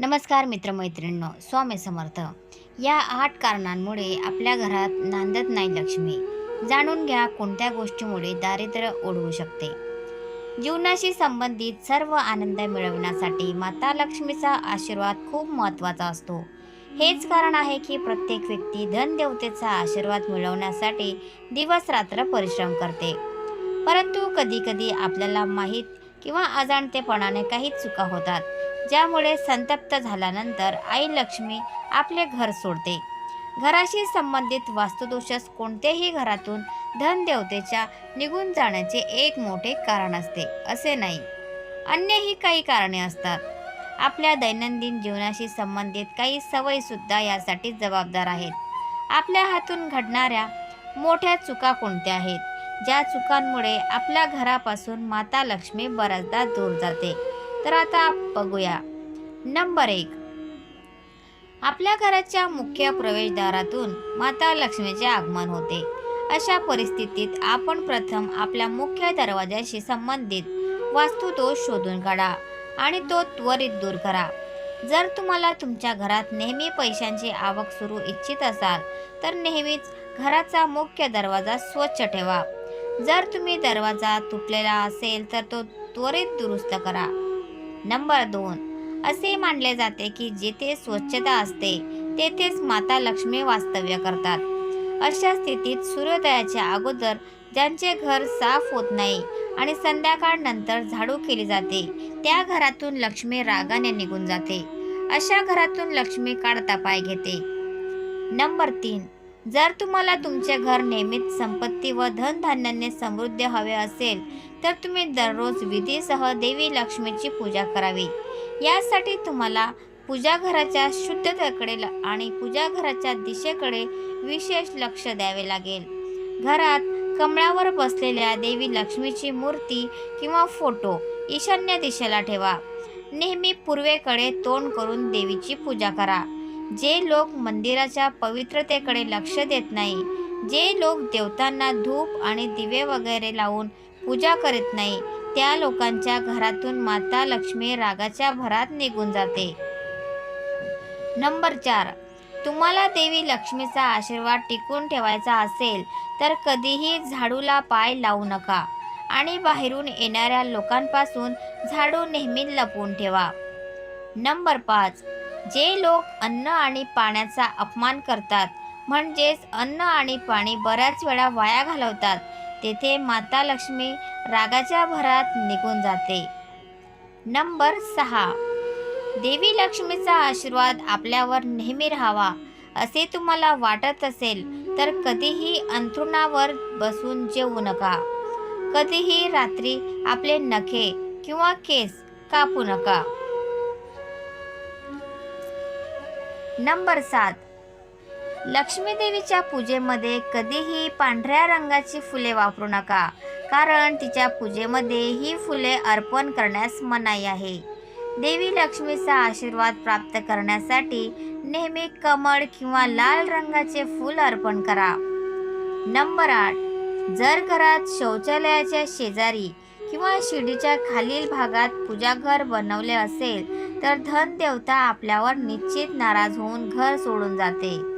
नमस्कार मित्रमैत्रिणींनो स्वामी समर्थ. या आठ कारणांमुळे आपल्या घरात नांदत नाही लक्ष्मी. जाणून घ्या कोणत्या गोष्टीमुळे दारिद्र्य ओढवू शकते. जीवनाशी संबंधित सर्व आनंद मिळवण्यासाठी माता लक्ष्मीचा आशीर्वाद खूप महत्त्वाचा असतो. हेच कारण आहे की प्रत्येक व्यक्ती धनदेवतेचा आशीर्वाद मिळवण्यासाठी दिवस रात्र परिश्रम करते. परंतु कधीकधी आपल्याला माहीत किंवा अजाणतेपणाने काही चुका होतात. ज्यामुळे संतप्त झाल्यानंतर आई लक्ष्मी आपले घर सोडते. घराशी संबंधित वास्तुदोषास कोणत्याही घरातून धनदेवतेच्या निघून जाण्याचे एक मोठे कारण असते असे नाही. अन्यही काही कारणे असतात. आपल्या दैनंदिन जीवनाशी संबंधित काही सवयीसुद्धा यासाठी जबाबदार आहेत. आपल्या हातून घडणाऱ्या मोठ्या चुका कोणत्या आहेत? ज्या चुकांमुळे आपल्या घरापासून माता लक्ष्मी बऱ्याचदा दूर जाते. तर आता बघूया. नंबर एक. आपल्या घराच्या मुख्य प्रवेशद्वारातून माता लक्ष्मीचे आगमन होते. अशा परिस्थितीत आपण प्रथम आपल्या मुख्य दरवाजाशी संबंधित वास्तुदोष शोधून काढा आणि तो त्वरित दूर करा. जर तुम्हाला तुमच्या घरात नेहमी पैशांची आवक सुरू इच्छित असाल तर नेहमीच घराचा मुख्य दरवाजा स्वच्छ ठेवा. जर तुम्ही दरवाजा तुटलेला असेल तर तो त्वरित दुरुस्त करा. नंबर दोन. असे मानले जाते की जिथे स्वच्छता असते तेथेच माता लक्ष्मी वास्तव्य करतात. अशा स्थितीत सूर्योदयाच्या अगोदर ज्यांचे घर साफ होत नाही आणि संध्याकाळ नंतर झाडू केली जाते त्या घरातून लक्ष्मी रागाने निघून जाते. अशा घरातून लक्ष्मी काढता पाय घेते. नंबर तीन. जर तुम्हाला तुमचे घर नेहमीच संपत्ती व धनधान्याने समृद्ध हवे असेल तर तुम्ही दररोज विधीसह देवी लक्ष्मीची पूजा करावी. यासाठी तुम्हाला पूजा घराच्या शुद्धतेकडे ल- आणि पूजा घराच्या दिशेकडे विशेष लक्ष द्यावे लागेल. घरात कमळावर बसलेल्या देवी लक्ष्मीची मूर्ती किंवा फोटो ईशान्य दिशेला ठेवा. नेहमी पूर्वेकडे तोंड करून देवीची पूजा करा. जे लोक मंदिराच्या पवित्रतेकडे लक्ष देत नाही जे लोक देवतांना धूप आणि दिवे वगैरे लावून पूजा करीत नाही. त्या लोकांच्या घरातून माता लक्ष्मी रागाच्या भरात निघून जाते. नंबर चार. तुम्हाला देवी लक्ष्मीचा आशीर्वाद टिकून ठेवायचा असेल तर कधीही झाडूला पाय लावू नका आणि बाहेरून येणाऱ्या लोकांपासून झाडू नेहमी लपवून ठेवा. नंबर पाच. जे लोक अन्न आणि पाण्याचा अपमान करतात म्हणजेच अन्न आणि पाणी बऱ्याच वेळा वाया घालवतात तेथे माता लक्ष्मी रागाच्या भरात निघून जाते. नंबर सहा. देवी लक्ष्मीचा आशीर्वाद आपल्यावर नेहमी राहावा असे तुम्हाला वाटत असेल तर कधीही अंथरुणावर बसून जेवू नका. कधीही रात्री आपले नखे किंवा केस कापू नका. नंबर सात. लक्ष्मीदेवीच्या पूजेमध्ये कधीही पांढऱ्या रंगाची फुले वापरू नका कारण तिच्या पूजेमध्ये ही फुले अर्पण करण्यास मनाई आहे. देवी लक्ष्मीचा आशीर्वाद प्राप्त करण्यासाठी नेहमी कमळ किंवा लाल रंगाचे फूल अर्पण करा. नंबर आठ जर घरात शौचालयाच्या शेजारी किंवा शिडीच्या खालील भागात पूजाघर बनवले असेल तर धन देवता आपल्यावर निश्चित नाराज होऊन घर सोडून जाते.